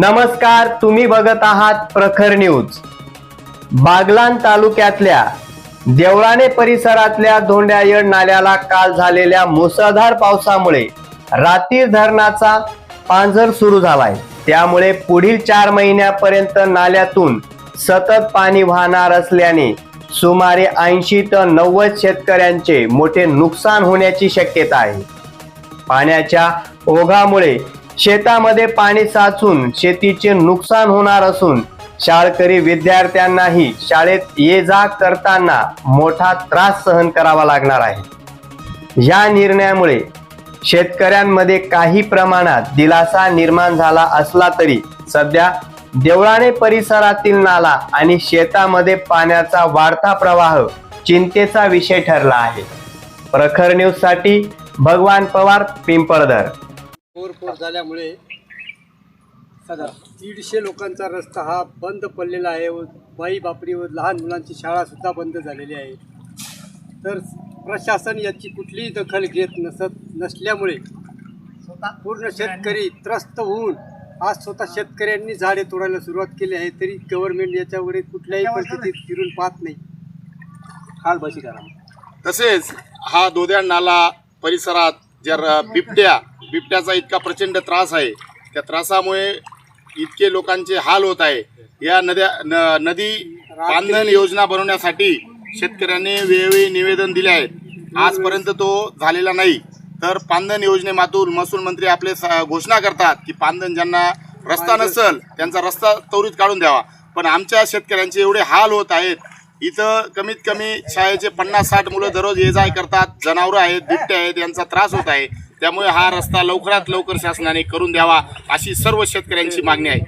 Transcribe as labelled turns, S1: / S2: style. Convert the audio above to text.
S1: नमस्कार तुम्ही बघत आहात प्रखर न्यूज. बागलान तालुक्यातल्या देवळाणे परिसरातल्या धोंड्यायड नाल्याला काल झालेल्या मुसळधार पावसामुळे रातीर धरणाचा पांझर सुरू झालाय. त्यामुळे पुढील चार महिन्यापर्यंत नाल्यातून सतत पाणी वाहणार असल्याने सुमारे ऐंशी ते नव्वद शेतकऱ्यांचे मोठे नुकसान होण्याची शक्यता आहे. पाण्याच्या ओघामुळे शेतामध्ये पाणी साचून शेतीचे नुकसान होणार असून शाळकरी विद्यार्थ्यांनाही शाळेत ये जा करताना मोठा त्रास सहन करावा लागणार आहे. या निर्णयामुळे शेतकऱ्यांमध्ये काही प्रमाणात दिलासा निर्माण झाला असला तरी सध्या देवळाणे परिसरातील नाला आणि शेतामध्ये पाण्याचा वाढता प्रवाह चिंतेचा विषय ठरला आहे. प्रखर न्यूजसाठी भगवान पवार पिंपळदर.
S2: पोर झाल्यामुळे सदा दीडशे लोकांचा रस्ता हा बंद पडलेला आहे. व बाई बापरी व लहान मुलांची शाळासुद्धा बंद झालेली आहे. तर प्रशासन याची कुठलीही दखल घेत नसत नसल्यामुळे पूर्ण शेतकरी त्रस्त होऊन आज स्वतः शेतकऱ्यांनी झाडे तोडायला सुरुवात केली आहे तरी गव्हर्नमेंट याच्याकडे कुठल्याही परिस्थितीत फिरून पाहत नाही. हाल बशी करा
S3: तसेच हा दोद्या नाला परिसरात ज्या बिबट्या बिबट्याचा इतका प्रचंड त्रास आहे त्या त्रासामुळे इतके लोकांचे हाल होत आहे. या नद्या न नदी बांधण योजना बनवण्यासाठी शेतकऱ्यांनी वेळोवेळी निवेदन दिले आहेत. आजपर्यंत तो झालेला नाही. तर पांधन योजनेमातून महसूल मंत्री आपले स- घोषणा करतात की पांधन ज्यांना रस्ता नसल त्यांचा रस्ता त्वरित काढून द्यावा. पण आमच्या शेतकऱ्यांचे एवढे हाल होत आहेत इथं कमीत कमी शाळेचे पन्नास साठ मुलं दररोज ये जाय करतात. जनावरं आहेत बिबटे आहेत यांचा त्रास होत आहे. त्यामुळे हा रस्ता लवकरात लवकर शासनाने करून द्यावा अशी सर्व शेतकऱ्यांची मागणी आहे.